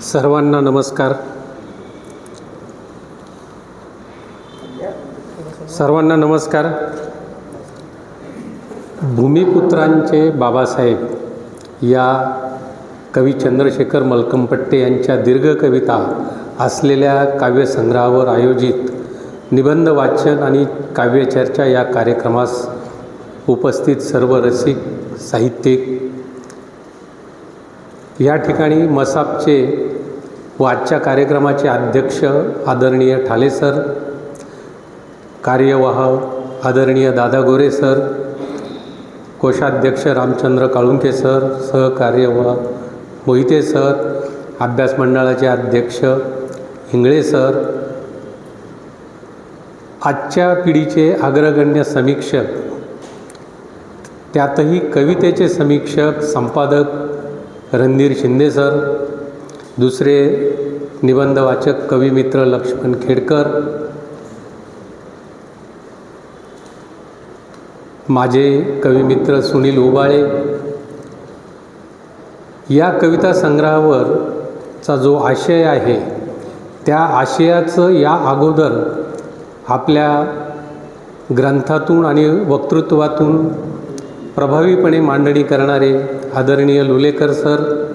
सर्वांना नमस्कार. सर्वांना नमस्कार. भूमिपुत्रांचे बाबासाहेब या कवी चंद्रशेखर मलकमपट्टे यांच्या दीर्घ कविता असलेल्या काव्यसंग्रहावर आयोजित निबंध वाचन आणि काव्यचर्चा या कार्यक्रमास उपस्थित सर्व रसिक साहित्यिक या ठिकाणी मसापचे व आजच्या कार्यक्रमाचे अध्यक्ष आदरणीय ठाले सर कार्यवाह आदरणीय दादा गोरे सर कोषाध्यक्ष रामचंद्र काळुंके सर सहकार्यवाह मोहिते सर अभ्यास मंडळाचे अध्यक्ष हिंगळे सर आजच्या पिढीचे अग्रगण्य समीक्षक त्यातही कवितेचे समीक्षक संपादक रणधीर शिंदे सर दुसरे निबंधवाचक कविमित्र लक्ष्मण खेडकर. माझे कविमित्र सुनील उबाळे. या कविता संग्रहावरचा जो आशय आहे त्या आशयाचं या अगोदर आपल्या ग्रंथातून आणि वक्तृत्वातून प्रभावीपणे मांडणी करणारे आदरणीय लुलेकर सर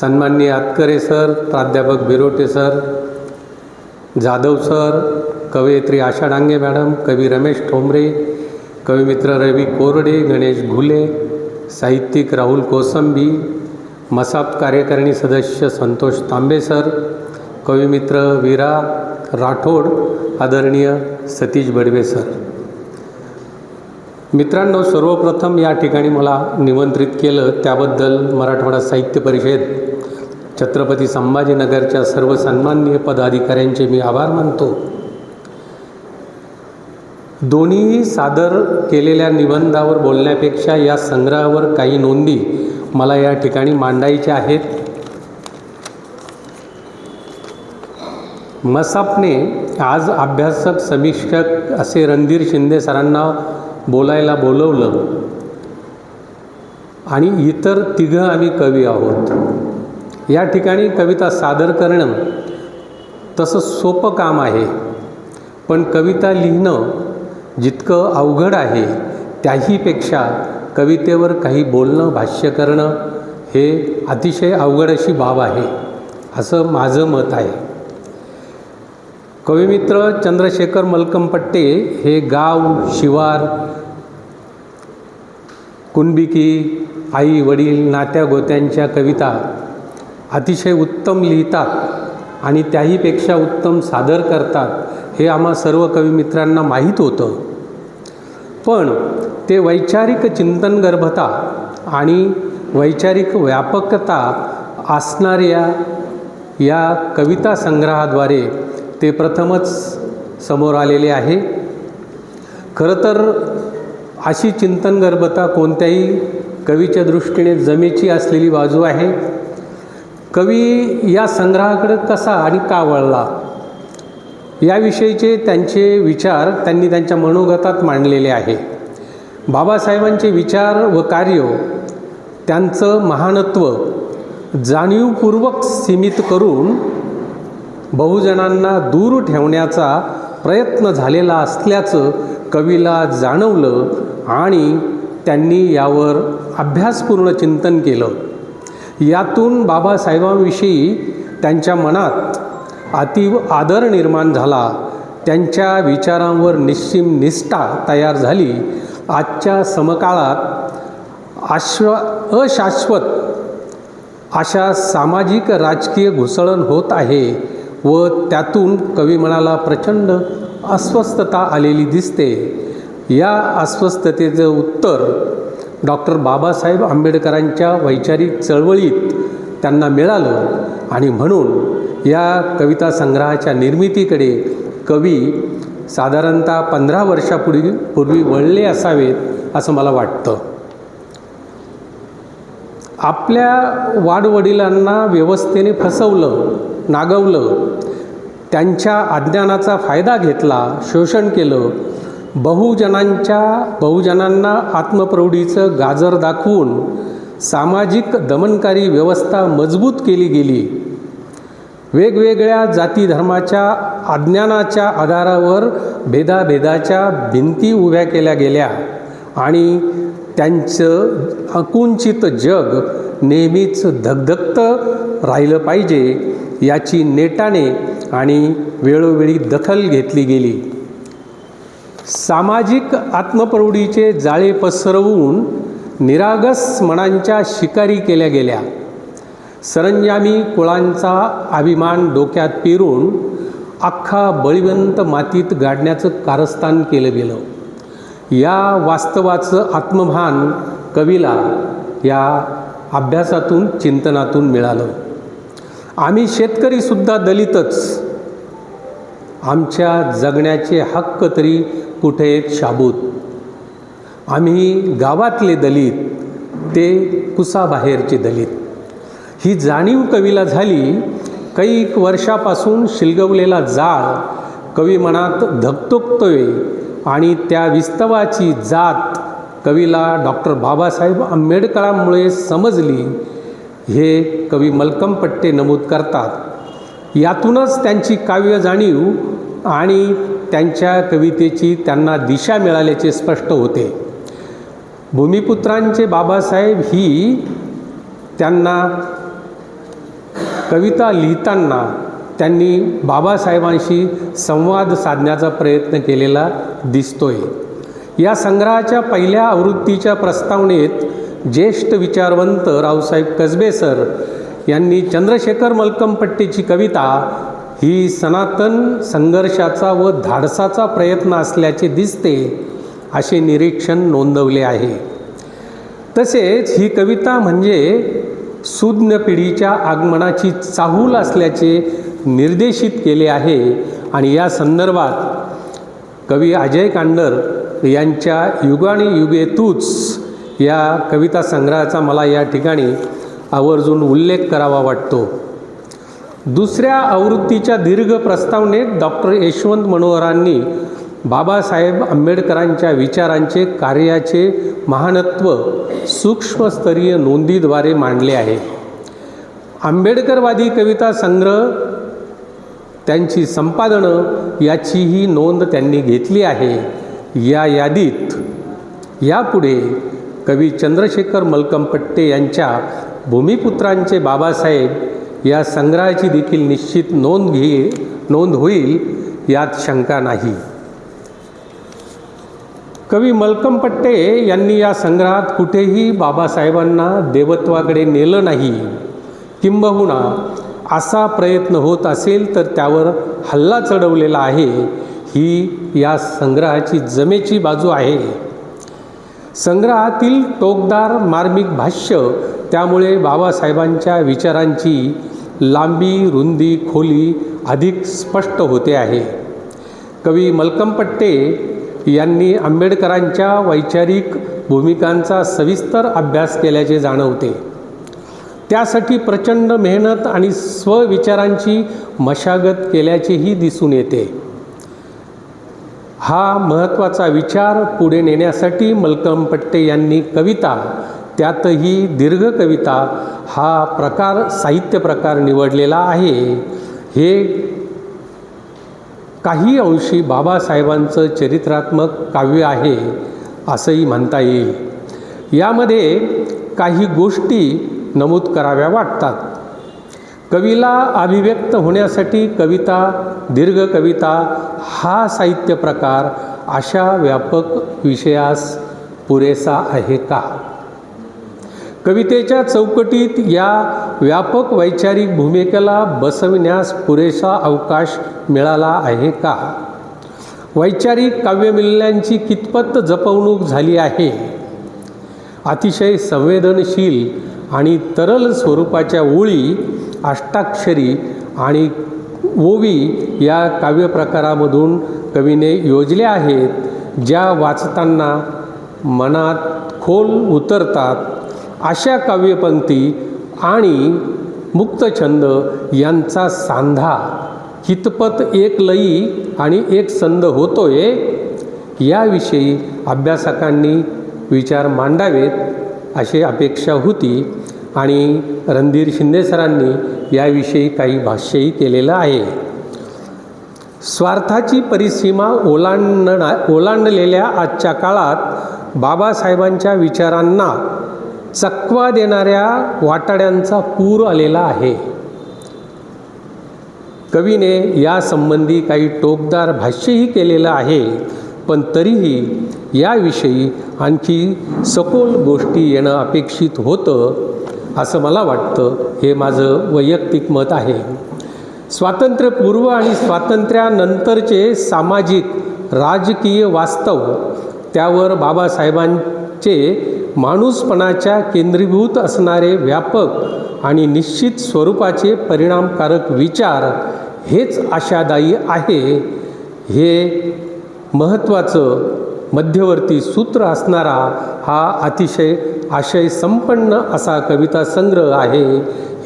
सन्माननीय आतकरे सर प्राध्यापक बिरोटे सर जाधव सर कवयित्री आशा डांगे मॅडम कवी रमेश ठोंबरे कविमित्र रवी कोरडे गणेश घुले साहित्यिक राहुल कोसंबी मसाप कार्यकारिणी सदस्य संतोष तांबे सर कविमित्र वीरा राठोड आदरणीय सतीश बडवे सर. मित्रांनो सर्वप्रथम या ठिकाणी मला निमंत्रित केलं त्याबद्दल मराठवाडा साहित्य परिषद छत्रपती संभाजीनगरच्या सर्व सन्माननीय पदाधिकाऱ्यांचे मी आभार मानतो. दोन्ही सादर केलेल्या निबंधावर बोलण्यापेक्षा या संग्रहावर काही नोंदी मला या ठिकाणी मांडायच्या आहेत. मसापने आज अभ्यासक समीक्षक असे रणधीर शिंदे सरांना बोलायला बोलवलं. आणि इतर तिघं आम्ही कवी आहोत. या ठिकाणी कविता सादर करणं तसं सोपं काम आहे. पण कविता लिहिणं जितकं अवघड आहे त्याहीपेक्षा कवितेवर काही बोलणं भाष्य करणं हे अतिशय अवघड अशी बाब आहे असं माझं मत आहे. कविमित्र चंद्रशेखर मलकमपट्टे हे गाव शिवार कुणबिकी आई वडील नात्या गोत्यांच्या कविता अतिशय उत्तम लिहितात आणि त्याहीपेक्षा उत्तम सादर करतात हे आम्हा सर्व कविमित्रांना माहीत होतं. पण ते वैचारिक चिंतनगर्भता आणि वैचारिक व्यापकता असणाऱ्या या कविता संग्रहाद्वारे ते प्रथमच समोर आलेले आहे. खरं तर अशी चिंतनगर्भता कोणत्याही कवीच्या दृष्टीने जमेची असलेली बाजू आहे. कवी या संग्रहाकडे कसा आणि का वळला? याविषयीचे त्यांचे विचार त्यांनी त्यांच्या मनोगतात मांडलेले आहे. बाबासाहेबांचे विचार व कार्य त्यांचं महानत्व जाणीवपूर्वक सीमित करून बहुजनांना दूर ठेवण्याचा प्रयत्न झालेला असल्याचं कवीला जाणवलं आणि त्यांनी यावर अभ्यासपूर्ण चिंतन केलं. यातून बाबासाहेबांविषयी त्यांच्या मनात अतीव आदर निर्माण झाला. त्यांच्या विचारांवर निश्चिम निष्ठा तयार झाली. आजच्या समकाळात आश्व अशाश्वत अशा सामाजिक राजकीय घुसळण होत आहे. व त्यातून कवी मनाला प्रचंड अस्वस्थता आलेली दिसते. या अस्वस्थतेचं उत्तर डॉक्टर बाबासाहेब आंबेडकरांच्या वैचारिक चळवळीत त्यांना मिळालं आणि म्हणून या कविता संग्रहाच्या निर्मितीकडे कवी साधारणतः पंधरा वर्षापूर्वी पूर्वी वळले असावेत असं मला वाटतं. आपल्या वाडवडिलांना व्यवस्थेने फसवलं नागवलं. त्यांच्या अज्ञानाचा फायदा घेतला शोषण केलं. बहुजनांच्या बहुजनांना आत्मप्रौढीचं गाजर दाखवून सामाजिक दमनकारी व्यवस्था मजबूत केली गेली. वेगवेगळ्या जाती धर्माच्या अज्ञानाच्या आधारावर भेदाभेदाच्या भिंती उभ्या केल्या गेल्या आणि त्यांचं अकुंचित जग नेहमीच धगधगतं राहिलं पाहिजे. याची नेटाने आणि वेळोवेळी दखल घेतली गेली. सामाजिक आत्मप्रौढीचे जाळे पसरवून निरागस मनांच्या शिकारी केल्या गेल्या. सरंजामी कुळांचा अभिमान डोक्यात पेरून अख्खा बळीवंत मातीत गाडण्याचं कारस्थान केलं गेलं. या वास्तवाचं आत्मभान कवीला या अभ्यासातून चिंतनातून मिळालं. आम्ही शेतकरीसुद्धा दलितच. आमच्या जगण्याचे हक्क तरी कुठे आहेत शाबूत? आम्ही गावातले दलित ते कुसाबाहेरचे दलित. ही जाणीव कवीला झाली कैक वर्षापासून शिलगवलेला जाळ कवी मनात धगतोकतोय आणि त्या विस्तवाची जात कवीला डॉक्टर बाबासाहेब आंबेडकरांमुळे समजली हे कवी मलकम पट्टे नमूद करतात. यातूनच त्यांची काव्य जाणीव आणि त्यांच्या कवितेची त्यांना दिशा मिळाल्याचे स्पष्ट होते. भूमिपुत्रांचे बाबासाहेब ही त्यांना कविता लिहिताना त्यांनी बाबासाहेबांशी संवाद साधण्याचा प्रयत्न केलेला दिसतोय. या संग्रहाच्या पहिल्या आवृत्तीच्या प्रस्तावनेत ज्येष्ठ विचारवंत रावसाहेब कसबे सर यांनी चंद्रशेखर मलकमपट्टीची कविता ही सनातन संघर्षाचा व धाडसाचा प्रयत्न असल्याचे दिसते असे निरीक्षण नोंदवले आहे. तसेच ही कविता म्हणजे सुज्ञ पिढीच्या आगमनाची चाहूल असल्याचे निर्देशित केले आहे आणि या संदर्भात कवी अजय कांडर यांच्या युगाने युगे तूच या कविता संग्रहाचा मला या ठिकाणी आवर्जून उल्लेख करावा वाटतो. दुसऱ्या आवृत्तीच्या दीर्घ प्रस्तावनेत डॉक्टर यशवंत मनोहरांनी बाबासाहेब आंबेडकरांच्या विचारांचे कार्याचे महानत्व सूक्ष्मस्तरीय नोंदीद्वारे मांडले आहे. आंबेडकरवादी कविता संग्रह त्यांची संपादनं याचीही नोंद त्यांनी घेतली आहे. या यादीत यापुढे कवी चंद्रशेखर मलकमपट्टे यांच्या भूमिपुत्रांचे बाबासाहेब या संग्रहाची देखील निश्चित नोंद घे नोंद होईल यात शंका नाही. कवी मलकमपट्टे यांनी या संग्रहात कुठेही बाबासाहेबांना देवत्वाकडे नेलं नाही. किंबहुना असा प्रयत्न होत असेल तर त्यावर हल्ला चढवलेला आहे. ही या संग्रहाची जमेची बाजू आहे. संग्रहातील टोकदार मार्मिक भाष्य त्यामुळे बाबासाहेबांच्या विचारांची लांबी रुंदी खोली अधिक स्पष्ट होते आहे. कवी मलकमपट्टे यांनी आंबेडकरांच्या वैचारिक भूमिकांचा सविस्तर अभ्यास केल्याचे जाणवते. त्यासाठी प्रचंड मेहनत आणि स्वविचारांची मशागत केल्याचेही दिसून येते. हा महत्त्वाचा विचार पुढे नेण्यासाठी मलकम पट्टे यांनी कविता त्यातही दीर्घ कविता हा प्रकार साहित्य प्रकार निवडलेला आहे. हे काही अंशी बाबासाहेबांचं चरित्रात्मक काव्य आहे असंही म्हणता येईल. यामध्ये काही गोष्टी नमूद कराव्या वाटतात. कवीला अभिव्यक्त होण्यासाठी कविता दीर्घ कविता हा साहित्य प्रकार अशा व्यापक विषयास पुरेसा आहे का? कवितेच्या चौकटीत या व्यापक वैचारिक भूमिकेला बसविण्यास पुरेसा अवकाश मिळाला आहे का? वैचारिक काव्यमूल्यांची कितपत जपवणूक झाली आहे? अतिशय संवेदनशील आणि तरल स्वरूपाच्या ओळी अष्टाक्षरी आणि ओवी या काव्यप्रकारामधून कवीने योजल्या आहेत ज्या वाचताना मनात खोल उतरतात. अशा काव्यपंक्ती आणि मुक्तछंद यांचा सांधा कितपत एक लयी आणि एक संद होतोय याविषयी अभ्यासकांनी विचार मांडावेत अशी अपेक्षा होती. आणि रणधीर शिंदे सरांनी याविषयी काही भाष्यही केलेलं आहे. स्वार्थाची परिसीमा ओलांडणा ओलांडलेल्या आजच्या काळात बाबासाहेबांच्या विचारांना चकवा देणाऱ्या वाटाड्यांचा पूर आलेला आहे. कवीने यासंबंधी काही टोकदार भाष्यही केलेलं आहे पण तरीही याविषयी आणखी सखोल गोष्टी येणं अपेक्षित होतं. असं मला वाटतं. हे माझं वैयक्तिक मत आहे. स्वातंत्र्यपूर्व आणि स्वातंत्र्यानंतरचे सामाजिक राजकीय वास्तव त्यावर बाबासाहेबांचे माणूसपणाच्या केंद्रीभूत असणारे व्यापक आणि निश्चित स्वरूपाचे परिणामकारक विचार हेच आशादायी आहे. हे महत्त्वाचं मध्यवर्ती सूत्र असणारा हा अतिशय आशय संपन्न असा कविता संग्रह आहे.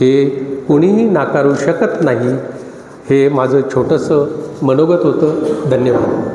हे कुणीही नाकारू शकत नाही. हे माझं छोटंसं मनोगत होतं. धन्यवाद.